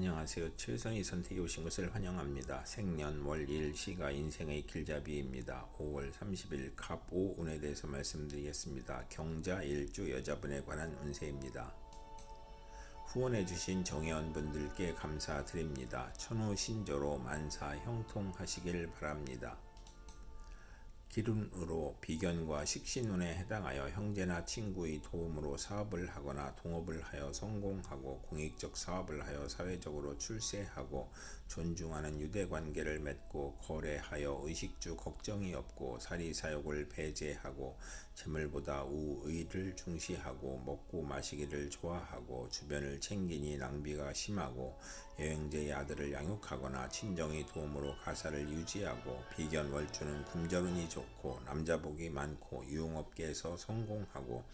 안녕하세요. 최선희 선택에 오신 것을 환영합니다. 생년 월일 시가 인생의 길잡이입니다. 5월 30일 갑5 운에 대해서 말씀드리겠습니다. 경자 일주 여자분에 관한 운세입니다. 후원해 주신 정회원분들께 감사드립니다. 천호 신조로 만사 형통하시길 바랍니다. 기운으로 비견과 식신운에 해당하여 형제나 친구의 도움으로 사업을 하거나 동업을 하여 성공하고 공익적 사업을 하여 사회적으로 출세하고 존중하는 유대 관계를 맺고 거래하여 의식주 걱정이 없고 사리 사욕을 배제하고 재물보다 우의를 중시하고 먹고 마시기를 좋아하고 주변을 챙기니 낭비가 심하고 여행제의 아들을 양육하거나 친정의 도움으로 가사를 유지하고 비견 월주는 금전운이 좋고 남자복이 많고 유흥업계에서 성공하고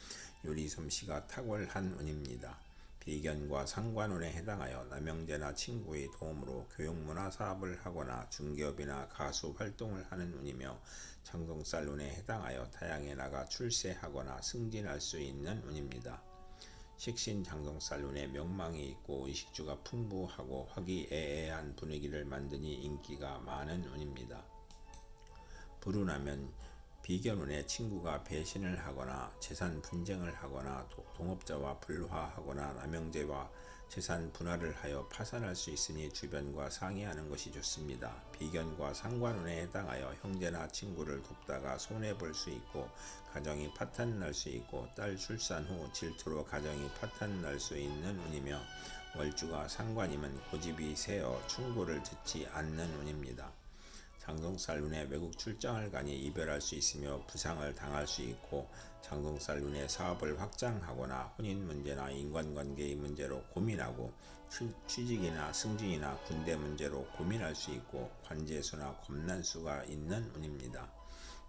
요리 솜씨가 탁월한 운입니다. 비견과 상관운에 해당하여 남영제나 친구의 도움으로 교육문화 사업을 하거나 중개업이나 가수 활동을 하는 운이며 장동살 운에 해당하여 타양에 나가 출세하거나 승진할 수 있는 운입니다. 식신 장동살 운에 명망이 있고 의식주가 풍부하고 화기애애한 분위기를 만드니 인기가 많은 운입니다. 불운하면 비견운에 친구가 배신을 하거나 재산 분쟁을 하거나 동업자와 불화하거나 남영제와 재산 분할을 하여 파산할 수 있으니 주변과 상의하는 것이 좋습니다. 비견과 상관운에 해당하여 형제나 친구를 돕다가 손해 볼 수 있고 가정이 파탄 날 수 있고 딸 출산 후 질투로 가정이 파탄 날 수 있는 운이며 월주가 상관이면 고집이 세어 충고를 듣지 않는 운입니다. 장동살 눈에 외국 출장을 가니 이별할 수 있으며 부상을 당할 수 있고 장동살 눈에 사업을 확장하거나 혼인 문제나 인간관계의 문제로 고민하고 취직이나 승진이나 군대 문제로 고민할 수 있고 관제수나 겁난수가 있는 운입니다.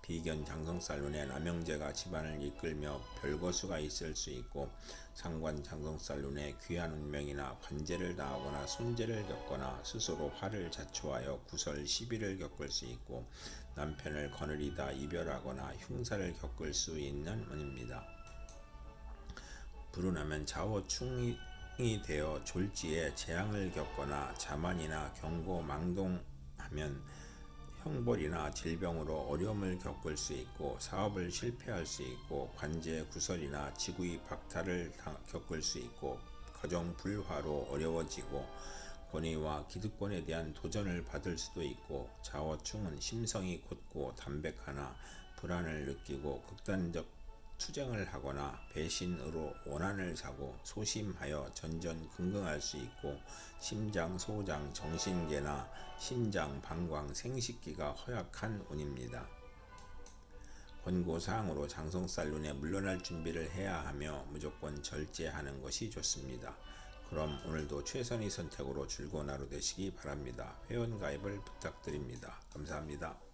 비견 장성살 눈에 남영제가 집안을 이끌며 별거수가 있을 수 있고 상관 장성살 눈에 귀한 운명이나 관제를 당하거나 손재를 겪거나 스스로 화를 자초하여 구설 시비를 겪을 수 있고 남편을 거느리다 이별하거나 흉사를 겪을 수 있는 운입니다. 불운하면 좌우충이 되어 졸지에 재앙을 겪거나 자만이나 경고 망동하면 형벌이나 질병으로 어려움을 겪을 수 있고 사업을 실패할 수 있고 관제 구설이나 지구의 박탈을 겪을 수 있고 가정 불화로 어려워지고 권위와 기득권에 대한 도전을 받을 수도 있고 자워충은 심성이 곧고 담백하나 불안을 느끼고 극단적 투쟁을 하거나 배신으로 원한을 사고 소심하여 전전긍긍할 수 있고 심장, 소장, 정신계나 신장, 방광, 생식기가 허약한 운입니다. 권고사항으로 장성살 눈에 물러날 준비를 해야 하며 무조건 절제하는 것이 좋습니다. 그럼 오늘도 최선의 선택으로 즐거운 하루 되시기 바랍니다. 회원 가입을 부탁드립니다. 감사합니다.